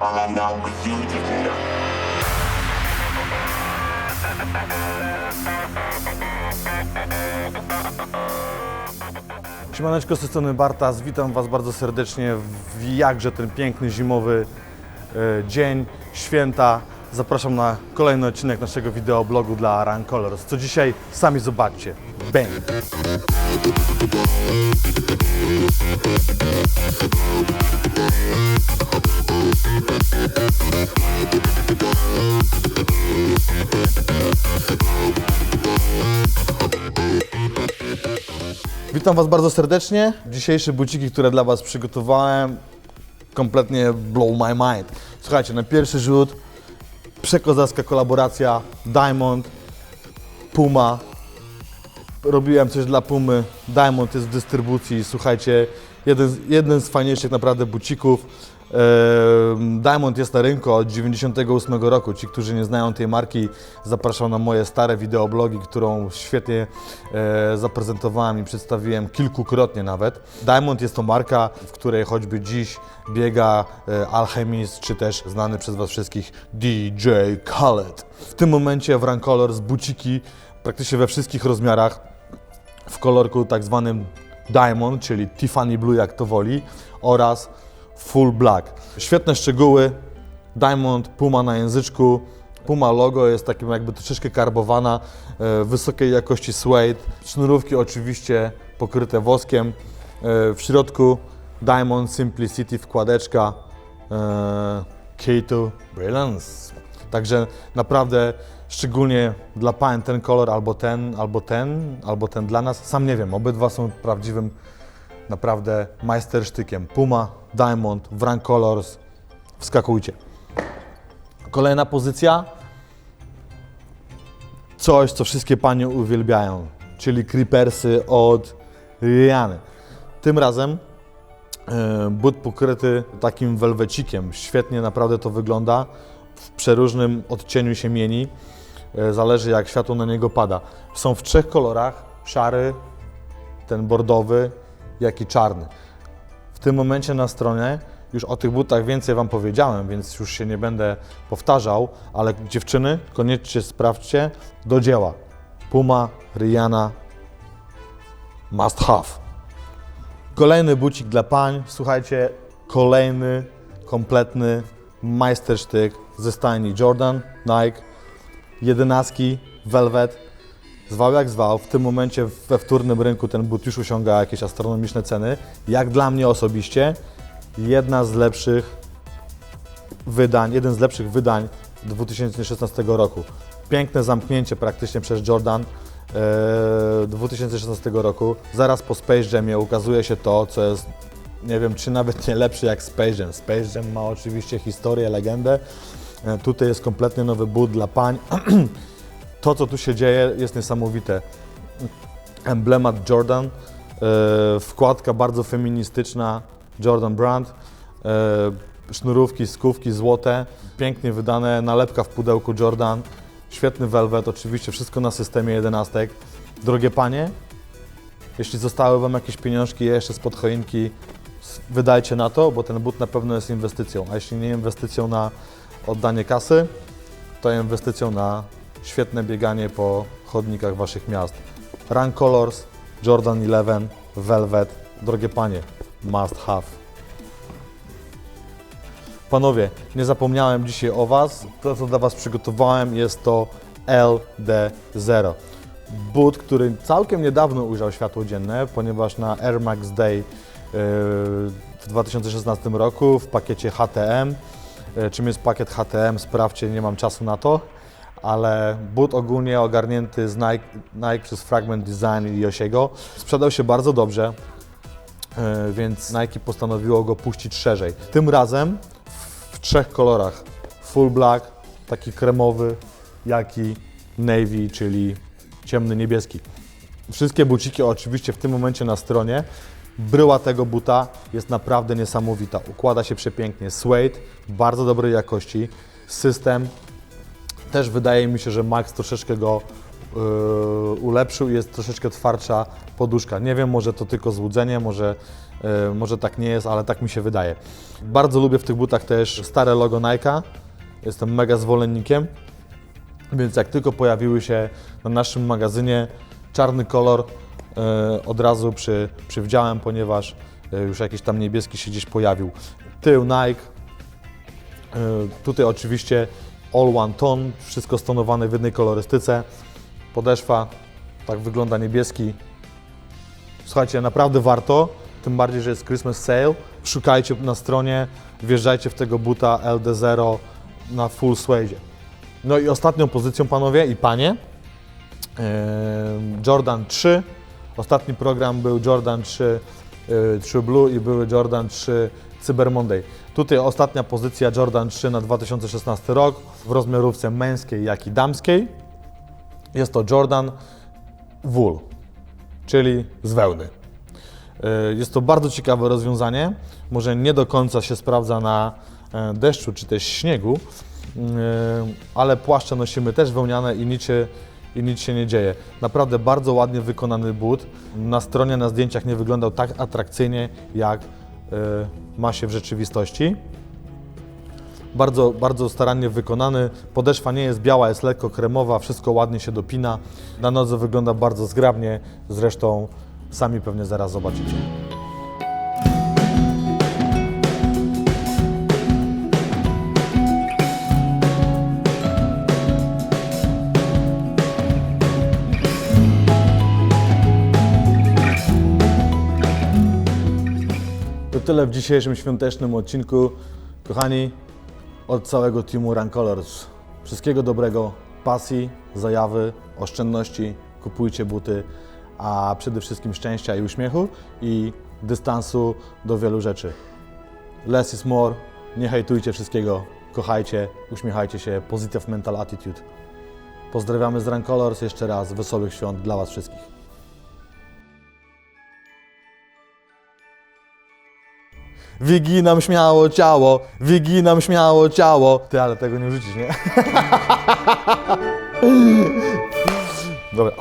You to do Siemaneczko, z tej strony Bartas, witam Was bardzo serdecznie w jakże ten piękny zimowy e, dzień, święta. Zapraszam na kolejny odcinek naszego wideoblogu dla Run Colors. Co dzisiaj sami zobaczcie. Bang! Witam Was bardzo serdecznie. Dzisiejsze buciki, które dla Was przygotowałem, kompletnie blow my mind. Słuchajcie, na pierwszy rzut przekozacka kolaboracja Diamond, Puma. Robiłem coś dla Pumy. Diamond jest w dystrybucji. Słuchajcie, jeden, jeden z fajniejszych naprawdę bucików. Ehm, Diamond jest na rynku od 98 roku. Ci, którzy nie znają tej marki, zapraszam na moje stare wideoblogi, którą świetnie e, zaprezentowałem i przedstawiłem kilkukrotnie nawet. Diamond jest to marka, w której choćby dziś biega e, Alchemist, czy też znany przez Was wszystkich DJ Khaled. W tym momencie w Run Colors buciki praktycznie we wszystkich rozmiarach w kolorku tak zwanym Diamond, czyli Tiffany Blue jak to woli, oraz Full Black. Świetne szczegóły, Diamond, Puma na języczku, Puma logo jest takim jakby troszeczkę karbowana, e, wysokiej jakości suede, sznurówki oczywiście pokryte woskiem, e, w środku Diamond Simplicity wkładeczka, e, Key to Brilliance. Także naprawdę szczególnie dla pań ten kolor albo ten, albo ten, albo ten dla nas. Sam nie wiem, obydwa są prawdziwym naprawdę majstersztykiem. Puma, Diamond, Wrank Colors. Wskakujcie. Kolejna pozycja. Coś, co wszystkie panie uwielbiają, czyli creepersy od Riany. Tym razem e, but pokryty takim welwecikiem. Świetnie naprawdę to wygląda. W przeróżnym odcieniu się mieni. E, Zależy jak światło na niego pada. Są w trzech kolorach. Szary, ten bordowy, jak i czarny. W tym momencie na stronie już o tych butach więcej Wam powiedziałem, więc już się nie będę powtarzał, ale dziewczyny, koniecznie sprawdźcie do dzieła. Puma, Rihanna, must have. Kolejny bucik dla pań. Słuchajcie, kolejny kompletny majstersztyk ze stajni Jordan, Nike, jedenastki, Velvet. Zwał jak zwał, w tym momencie we wtórnym rynku ten but już osiąga jakieś astronomiczne ceny. Jak dla mnie osobiście, jedna z lepszych wydań, jeden z lepszych wydań 2016 roku. Piękne zamknięcie praktycznie przez Jordan e, 2016 roku. Zaraz po Space Jamie ukazuje się to, co jest, nie wiem, czy nawet nie lepsze jak Space Jam. Space Jam ma oczywiście historię, legendę. E, tutaj jest kompletnie nowy but dla pań. to, co tu się dzieje, jest niesamowite. Emblemat Jordan, e, wkładka bardzo feministyczna, Jordan Brand, e, sznurówki, skówki złote, pięknie wydane, nalepka w pudełku Jordan, świetny velvet, oczywiście wszystko na systemie jedenastek. Drogie panie, jeśli zostały Wam jakieś pieniążki jeszcze spod choinki, wydajcie na to, bo ten but na pewno jest inwestycją, a jeśli nie inwestycją na oddanie kasy, to inwestycją na świetne bieganie po chodnikach Waszych miast. Run Colors, Jordan 11, Velvet, drogie panie, must have. Panowie, nie zapomniałem dzisiaj o Was. To, co dla Was przygotowałem, jest to LD0. But, który całkiem niedawno ujrzał światło dzienne, ponieważ na Air Max Day w 2016 roku w pakiecie HTM. Yy, Czym jest pakiet HTM? Sprawdźcie, nie mam czasu na to, ale but ogólnie ogarnięty z Nike, Nike przez Fragment Design i Yoshiego sprzedał się bardzo dobrze. E, więc Nike postanowiło go puścić szerzej. Tym razem w trzech kolorach. Full black, taki kremowy, jak i navy, czyli ciemny niebieski. Wszystkie buciki oczywiście w tym momencie na stronie. Bryła tego buta jest naprawdę niesamowita. Układa się przepięknie. Suede, bardzo dobrej jakości. System, też wydaje mi się, że Max troszeczkę go yy, ulepszył jest troszeczkę twardsza poduszka. Nie wiem, może to tylko złudzenie, może, yy, może tak nie jest, ale tak mi się wydaje. Bardzo lubię w tych butach też stare logo Nike'a. Jestem mega zwolennikiem. Więc jak tylko pojawiły się na naszym magazynie czarny kolor, od razu przy, przywdziałem, ponieważ e, już jakiś tam niebieski się gdzieś pojawił. Tył Nike, e, tutaj oczywiście all one tone, wszystko stonowane w jednej kolorystyce. Podeszwa, tak wygląda niebieski. Słuchajcie, naprawdę warto, tym bardziej, że jest Christmas sale. Szukajcie na stronie, wjeżdżajcie w tego buta LD0 na full suede. No i ostatnią pozycją, panowie i panie, Jordan 3. Ostatni program był Jordan 3, y, 3 Blue i były Jordan 3 Cyber Monday. Tutaj ostatnia pozycja Jordan 3 na 2016 rok w rozmiarówce męskiej, jak i damskiej. Jest to Jordan Wool, czyli z wełny. Y, Jest to bardzo ciekawe rozwiązanie. Może nie do końca się sprawdza na e, deszczu czy też śniegu, y, ale płaszcze nosimy też wełniane i nic się, i nic się nie dzieje. Naprawdę bardzo ładnie wykonany but. Na stronie, na zdjęciach nie wyglądał tak atrakcyjnie, jak y, ma się w rzeczywistości. Bardzo, bardzo starannie wykonany. Podeszwa nie jest biała, jest lekko kremowa, wszystko ładnie się dopina. Na nodze wygląda bardzo zgrabnie, zresztą sami pewnie zaraz zobaczycie. Tyle w dzisiejszym świątecznym odcinku. Kochani, od całego teamu Run Colors. Wszystkiego dobrego, pasji, zajawy, oszczędności, kupujcie buty, a przede wszystkim szczęścia i uśmiechu i dystansu do wielu rzeczy. Less is more, nie hejtujcie wszystkiego, kochajcie, uśmiechajcie się, positive mental attitude. Pozdrawiamy z Run Colors, jeszcze raz wesołych świąt dla Was wszystkich. Wyginam śmiało ciało, wyginam śmiało ciało. Ty, ale tego nie wrzucisz, nie? Dobra.